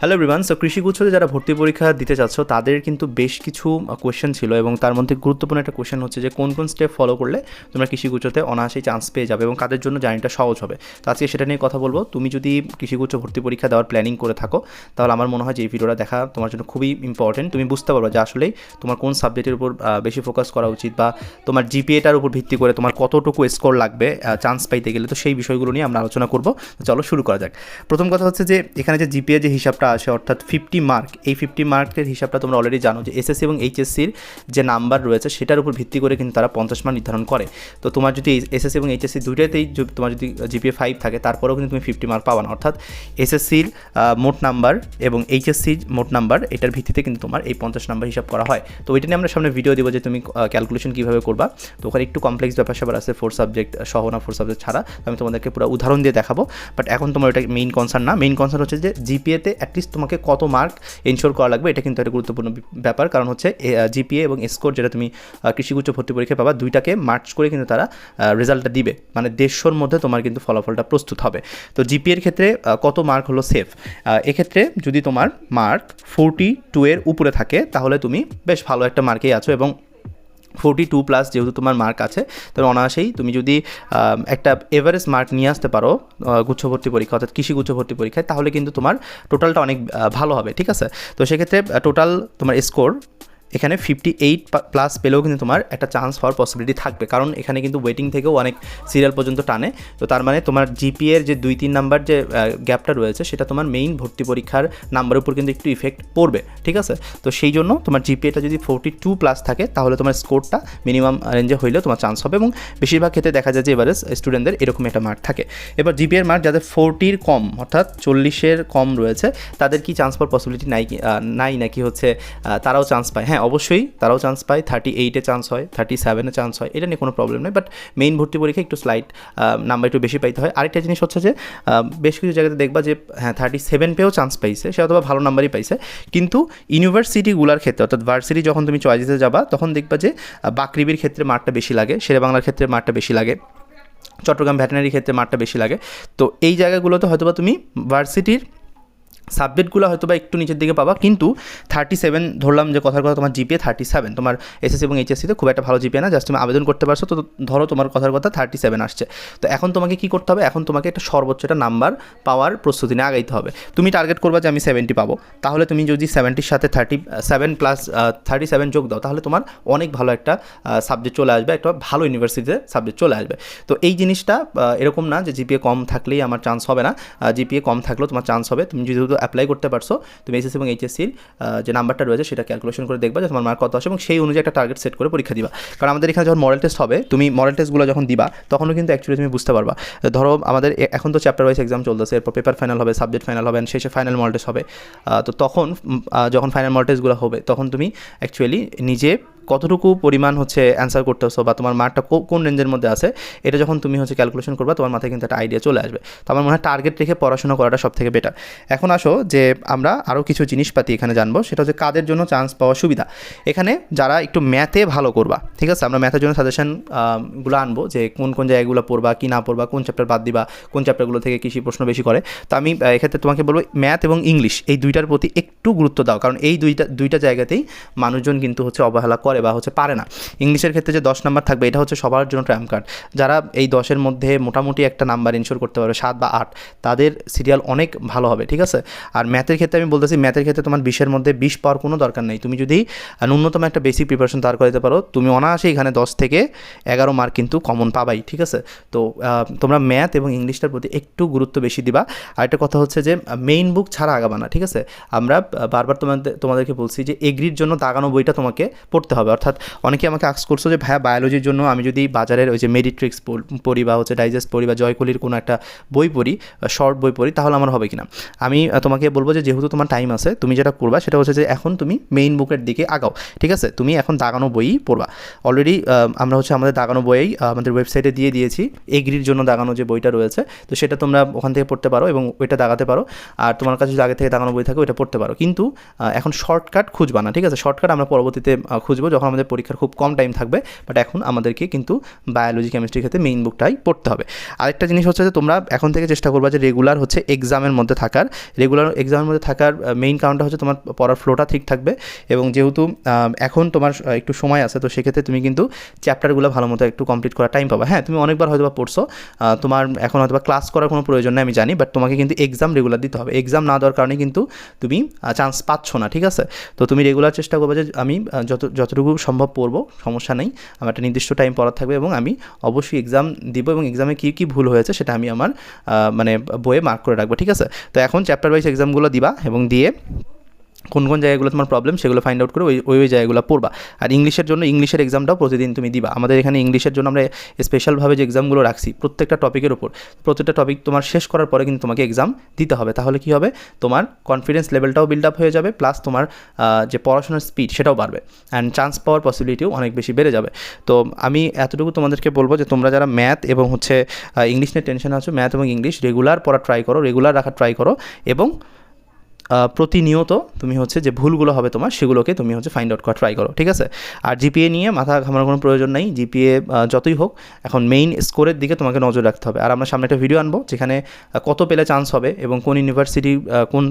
Hello everyone so কৃষিগুচ্ছতে যারা ভর্তি পরীক্ষা দিতে চাচ্ছ, তাদের কিন্তু বেশ কিছু কোয়েশ্চেন ছিল এবং তার মধ্যে গুরুত্বপূর্ণ একটা কোয়েশ্চেন হচ্ছে যে কোন কোন স্টেপ ফলো করলে তোমরা কৃষিগুচ্ছতে অনায়াসেই চান্স পেয়ে যাবে এবং কাদের জন্য জার্নিটা সহজ হবে। তো আজকে সেটা নিয়ে কথা বলব। তুমি যদি কৃষিগুচ্ছ ভর্তি পরীক্ষা দেওয়ার প্ল্যানিং করে থাকো, তাহলে আমার মনে হয় যে এই ভিডিওটা দেখা তোমার জন্য খুবই ইম্পর্টেন্ট তুমি বুঝতে পারবে যে আসলেই তোমার কোন সাবজেক্টের উপর বেশি ফোকাস করা উচিত বা তোমার জিপিএটার উপর ভিত্তি করে তোমার কতটুকু স্কোর লাগবে চান্স পাইতে গেলে। তো সেই বিষয়গুলো নিয়ে আমরা আলোচনা করব। চলো শুরু করা যাক। প্রথম কথা হচ্ছে যে এখানে যে জিপিএ যে হিসাবটা আসে অর্থাৎ ফিফটি মার্ক এই ফিফটি মার্কের হিসাবটা তোমরা অলরেডি জানো যে এসএসসি এবং এইচএসসির যে নাম্বার রয়েছে, সেটার উপর ভিত্তি করে কিন্তু তারা পঞ্চাশ মার্ক নির্ধারণ করে। তো তোমার যদি এসএসসি এবং এইচএসসি দুইটাতেই তোমার যদি জিপিএ ফাইভ থাকে, তারপরেও কিন্তু তুমি ফিফটি মার্ক পাবা না। অর্থাৎ এসএসসির মোট নাম্বার এবং এইচএসসির মোট নাম্বার এটার ভিত্তিতে কিন্তু তোমার এই পঞ্চাশ নাম্বার হিসাব করা হয়। তো ওইটা নিয়ে আমরা সামনে ভিডিও দিব যে তুমি ক্যালকুলেশন কীভাবে করবা। তো ওখানে একটু কমপ্লেক্স ব্যাপার স্যাপার আছে ফোর সাবজেক্ট সহ না ফোর সাবজেক্ট ছাড়া। আমি তোমাদেরকে পুরো উদাহরণ দিয়ে দেখাবো। বাট এখন তোমার এটা মেইন কনসার্ন না। মেইন কনসার্ন হচ্ছে যে জিপিএতে অ্যাটলিস্ট তোমাকে কত মার্ক এনশোর করা লাগবে, এটা কিন্তু একটা গুরুত্বপূর্ণ ব্যাপার। কারণ হচ্ছে জিপিএ এবং স্কোর যেটা তুমি কৃষিগুচ্ছ ভর্তি পরীক্ষায় পাবা, দুইটাকে মার্চ করে কিন্তু তারা রেজাল্টটা দিবে। মানে দেড়শোর মধ্যে তোমার কিন্তু ফলাফলটা প্রস্তুত হবে। তো জিপিএর ক্ষেত্রে কত মার্ক হলো সেফ এক্ষেত্রে যদি তোমার মার্ক ফোরটি টু এর উপরে থাকে, তাহলে তুমি বেশ ভালো একটা মার্কেই আছো এবং ফোরটি টু প্লাস যেহেতু তোমার মার্ক আছে, তাহলে অনায়াসেই তুমি যদি একটা এভারেজ মার্ক নিয়ে আসতে পারো গুচ্ছভর্তি পরীক্ষা, অর্থাৎ কৃষি গুচ্ছভর্তি পরীক্ষায়, তাহলে কিন্তু তোমার টোটালটা অনেক ভালো হবে, ঠিক আছে? তো সেক্ষেত্রে টোটাল তোমার স্কোর এখানে ফিফটি এইট প্লাস পেলেও কিন্তু তোমার একটা চান্স হওয়ার পসিবিলিটি থাকবে। কারণ এখানে কিন্তু ওয়েটিং থেকেও অনেক সিরিয়াল পর্যন্ত টানে। তো তার মানে তোমার জিপিএর যে দুই তিন নাম্বার যে গ্যাপটা রয়েছে, সেটা তোমার মেইন ভর্তি পরীক্ষার নাম্বারের উপর কিন্তু একটু ইফেক্ট পড়বে, ঠিক আছে? তো সেই জন্য তোমার জিপিএটা যদি ফোরটি টু প্লাস থাকে, তাহলে তোমার স্কোরটা মিনিমাম রেঞ্জে হইলেও তোমার চান্স হবে এবং বেশিরভাগ ক্ষেত্রে দেখা যায় যে এবারে স্টুডেন্টদের এরকম একটা মার্ক থাকে। এবার জিপিএর মার্ক যাদের ফোরটির কম, অর্থাৎ চল্লিশের কম রয়েছে, তাদের কি চান্স পাওয়ার পসিবিলিটি নাই নাই নাকি হচ্ছে তারাও চান্স পায়। হ্যাঁ অবশ্যই তারাও চান্স পায়। থার্টি এইটে চান্স হয় থার্টি সেভেনে চান্স হয় এটা নিয়ে কোনো প্রবলেম নেই। বাট মেইন ভর্তি পরীক্ষা একটু স্লাইট নাম্বার একটু বেশি পাইতে হয়। আরেকটা জিনিস হচ্ছে যে বেশ কিছু জায়গাতে দেখবা যে হ্যাঁ থার্টি সেভেন পেয়েও চান্স পাইছে সে অথবা ভালো নাম্বারই পাইছে। কিন্তু ইউনিভার্সিটিগুলোর ক্ষেত্রে অর্থাৎ ভার্সিটি যখন তুমি চয়েস যাবা তখন দেখবা যে আহ, বাকৃবির ক্ষেত্রে মার্কটা বেশি লাগে শেরে বাংলার ক্ষেত্রে মার্কটা বেশি লাগে চট্টগ্রাম ভ্যাটেনারি ক্ষেত্রে মার্কটা বেশি লাগে। তো এই জায়গাগুলোতে হয়তোবা তুমি ভার্সিটির সাবজেক্টগুলো হয়তো বা একটু নিচের দিকে পাবা, কিন্তু থার্টি সেভেন ধরলাম যে কথার কথা তোমার জিপিএ থার্টি সেভেন তোমার এসএসসি এবং এইচএসসিতে খুব একটা ভালো জিপিএ না জাস্ট তুমি আবেদন করতে পারছ, তো ধরো তোমার কথার কথা থার্টি সেভেন আসছে। তো এখন তোমাকে কি করতে হবে? এখন তোমাকে একটা সর্বোচ্চ একটা নাম্বার পাওয়ার প্রস্তুতি নিয়ে আগাইতে হবে। তুমি টার্গেট করবা যে আমি সেভেন্টি পাবো। তাহলে তুমি যদি সেভেন্টির সাথে thirty seven plus thirty seven যোগ দাও, তাহলে তোমার অনেক ভালো একটা সাবজেক্ট চলে আসবে, একটা ভালো ইউনিভার্সিটিতে সাবজেক্ট চলে আসবে। তো এই জিনিসটা এরকম না যে জিপিএ কম থাকলেই আমার চান্স হবে না। জিপিএ কম থাকলেও তোমার চান্স হবে। তুমি যেহেতু অ্যাপ্লাই করতে পারছ, তুমি এসএসসি এবং এইচএসসির যে নাম্বারটা রয়েছে সেটা ক্যালকুলেশন করে দেখবা যে তোমার মার্ক কত আসে এবং সেই অনুযায়ী একটা টার্গেট সেট করে পরীক্ষা দিবা। কারণ আমাদের এখানে যখন মডেল টেস্ট হবে, তুমি মডেল টেস্টগুলো যখন দিবা, তখনও কিন্তু অ্যাকচুয়ালি তুমি বুঝতে পারবা। ধরো আমাদের এখন তো চ্যাপ্টার ওয়াইজ এক্সাম চলতেছে, এরপর পেপার ফাইনাল হবে সাবজেক্ট ফাইনাল হবে শেষে ফাইনাল মডেল টেস্ট হবে। তো তখন যখন ফাইনাল মডেল টেস্টগুলো হবে, তখন তুমি অ্যাকচুয়ালি নিজে কতটুকু পরিমাণ হচ্ছে অ্যান্সার করতেছো বা তোমার মার্কটা কোন রেঞ্জের মধ্যে আছে, এটা যখন তুমি হচ্ছে ক্যালকুলেশন করবা, তোমার মাথায় কিন্তু একটা আইডিয়া চলে আসবে। তো আমার মনে হয় টার্গেট রেখে পড়াশোনা করাটা সব থেকে বেটার এখন আসো যে আমরা আরও কিছু জিনিসপাতি এখানে জানব, সেটা হচ্ছে কাদের জন্য চান্স পাওয়ার সুবিধা। এখানে যারা একটু ম্যাথে ভালো করবা, ঠিক আছে? আমরা ম্যাথের জন্য সাজেশনগুলো আনব যে কোন কোন জায়গাগুলো পড়বা, কি না পড়বা, কোন চ্যাপ্টার বাদ দিবা, কোন চ্যাপ্টারগুলো থেকে কৃষি প্রশ্ন বেশি করে। তো আমি এক্ষেত্রে তোমাকে বলব ম্যাথ এবং ইংলিশ এই দুইটার প্রতি একটু গুরুত্ব দাও, কারণ এই দুইটা দুইটা জায়গাতেই মানুষজন কিন্তু হচ্ছে অবহেলা করে। বা হচ্ছে পারে না। ইংলিশের ক্ষেত্রে যে দশ নাম্বার থাকবে, এটা হচ্ছে সবার জন্য ট্র্যাম্প কার্ড। যারা এই দশের মধ্যে মোটামুটি একটা নাম্বার ইনশোর করতে পারবে, সাত বা আট, তাদের সিরিয়াল অনেক ভালো হবে, ঠিক আছে? আর ম্যাথের ক্ষেত্রে আমি বলতেছি ম্যাথের ক্ষেত্রে তোমার বিশের মধ্যে বিশ পাওয়ার কোনো দরকার নেই। তুমি যদি ন্যূনতম একটা বেসিক প্রিপারেশন করে দিতে পারো, তুমি অনায়াসে এখানে দশ থেকে এগারো মার্ক কিন্তু কমন পাবাই, ঠিক আছে? তো তোমরা ম্যাথ এবং ইংলিশটার প্রতি একটু গুরুত্ব বেশি দিবা। আর একটা কথা হচ্ছে যে মেইন বুক ছাড়া আগাবা না, ঠিক আছে? আমরা বারবার তোমাদের, তোমাদেরকে বলছি যে এগ্রির জন্য দাগানো বইটা তোমাকে পড়তে হবে। অর্থাৎ অনেকে আমাকে আক্স করছ যে, ভাইয়া বায়োলজির জন্য আমি যদি বাজারের ওই যে মেডিট্রিক্স পড়ি বা হচ্ছে ডাইজেস্ট পড়ি বা জয়কলির কোনো একটা বই পড়ি শর্ট বই পড়ি, তাহলে আমার হবে কিনা? আমি তোমাকে বলব যে, যেহেতু তোমার টাইম আছে, তুমি যেটা করবা সেটা হচ্ছে যে, এখন তুমি মেইন বুকের দিকে আগাও, ঠিক আছে? তুমি এখন দাগানো বইই পড়বা। অলরেডি আমরা হচ্ছে আমাদের দাগানো বইয়েই আমাদের ওয়েবসাইটে দিয়ে দিয়েছি এগ্রির জন্য দাগানো যে বইটা রয়েছে, তো সেটা তোমরা ওখান থেকে পড়তে পারো এবং ওইটা দাগাতে পারো। আর তোমার কাছে যদি আগে থেকে দাগানো বই থাকে, ওইটা পড়তে পারো। কিন্তু এখন শর্টকাট খুঁজবা না, ঠিক আছে? শর্টকাট আমরা পরবর্তীতে খুঁজবো যখন আমাদের পরীক্ষার খুব কম টাইম থাকবে বাট এখন আমাদেরকে কিন্তু বায়োলজি কেমিস্ট্রির ক্ষেত্রে মেইন বুকটাই পড়তে হবে। আরেকটা জিনিস হচ্ছে যে তোমরা এখন থেকে চেষ্টা করবা যে রেগুলার হচ্ছে এক্সামের মধ্যে থাকার। রেগুলার এক্সামের মধ্যে থাকার মেইন কারণটা হচ্ছে তোমার পড়ার ফ্লোটা ঠিক থাকবে এবং যেহেতু এখন তোমার একটু সময় আছে তো সেক্ষেত্রে তুমি কিন্তু চ্যাপ্টারগুলো ভালো মতো একটু কমপ্লিট করার টাইম পাবা। হ্যাঁ তুমি অনেকবার হয়তো বা পড়ছো তোমার এখন হয়তো বা ক্লাস করার কোনো প্রয়োজন নেই আমি জানি বাট তোমাকে কিন্তু এক্সাম রেগুলার দিতে হবে। এক্সাম না দেওয়ার কারণে কিন্তু তুমি চান্স পাচ্ছ না ঠিক আছে? তো তুমি রেগুলার চেষ্টা করবে যে আমি আহ, যত যতটুকু সম্ভব পড়ব, সমস্যা নেই। আমার একটা নির্দিষ্ট টাইম পড়া থাকবে এবং আমি অবশ্যই এক্সাম দিব এবং এক্সামে কী কী ভুল হয়েছে সেটা আমি আমার মানে বইয়ে মার্ক করে রাখব, ঠিক আছে? তো এখন চ্যাপ্টার ওয়াইজ এক্সামগুলো দিবা এবং দিয়ে কোন কোন জায়গাগুলো তোমার প্রবলেম সেগুলো ফাইন্ড আউট করে ওই ওই ওই জায়গাগুলো পড়বা। আর ইংলিশের জন্য, ইংলিশের এক্সামটাও প্রতিদিন তুমি দিবা। আমাদের এখানে ইংলিশের জন্য আমরা স্পেশালভাবে যে এক্সামগুলো রাখছি, প্রত্যেকটা টপিকের উপর, প্রত্যেকটা টপিক তোমার শেষ করার পরে কিন্তু তোমাকে এক্সাম দিতে হবে। তাহলে কি হবে? তোমার কনফিডেন্স লেভেলটাও বিল্ড আপ হয়ে যাবে প্লাস তোমার যে পড়াশোনার স্পিড সেটাও বাড়বে। অ্যান্ড চান্স পাওয়ার পসিবিলিটিও অনেক বেশি বেড়ে যাবে। তো আমি এতটুকু তোমাদেরকে বলব যে, তোমরা যারা ম্যাথ এবং হচ্ছে ইংলিশ নিয়ে টেনশন আছো ম্যাথ এবং ইংলিশ রেগুলার পড়া ট্রাই করো রেগুলার রাখার ট্রাই করো এবং প্রতিনিয়ত তুমি হচ্ছে যে ভুলগুলো হবে তোমার, সেগুলোকে তুমি হচ্ছে ফাইন্ড আউট করা ট্রাই করো, ঠিক আছে? আর জিপিএ নিয়ে মাথা ঘামানোর কোনো প্রয়োজন নেই জিপিএ যতই হোক, এখন মেইন স্কোরের দিকে তোমাকে নজর রাখতে হবে। আর আমরা সামনে একটা ভিডিও আনব, যেখানে কত পেলে চান্স হবে এবং কোন ইউনিভার্সিটি কোন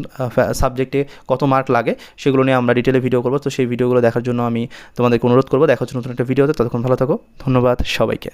সাবজেক্টে কত মার্ক লাগে, সেগুলো নিয়ে আমরা ডিটেলে ভিডিও করব। তো সেই ভিডিওগুলো দেখার জন্য আমি তোমাদেরকে অনুরোধ করব। দেখার জন্য নতুন একটা ভিডিওতে ততক্ষণ ভালো থাকো। ধন্যবাদ সবাইকে।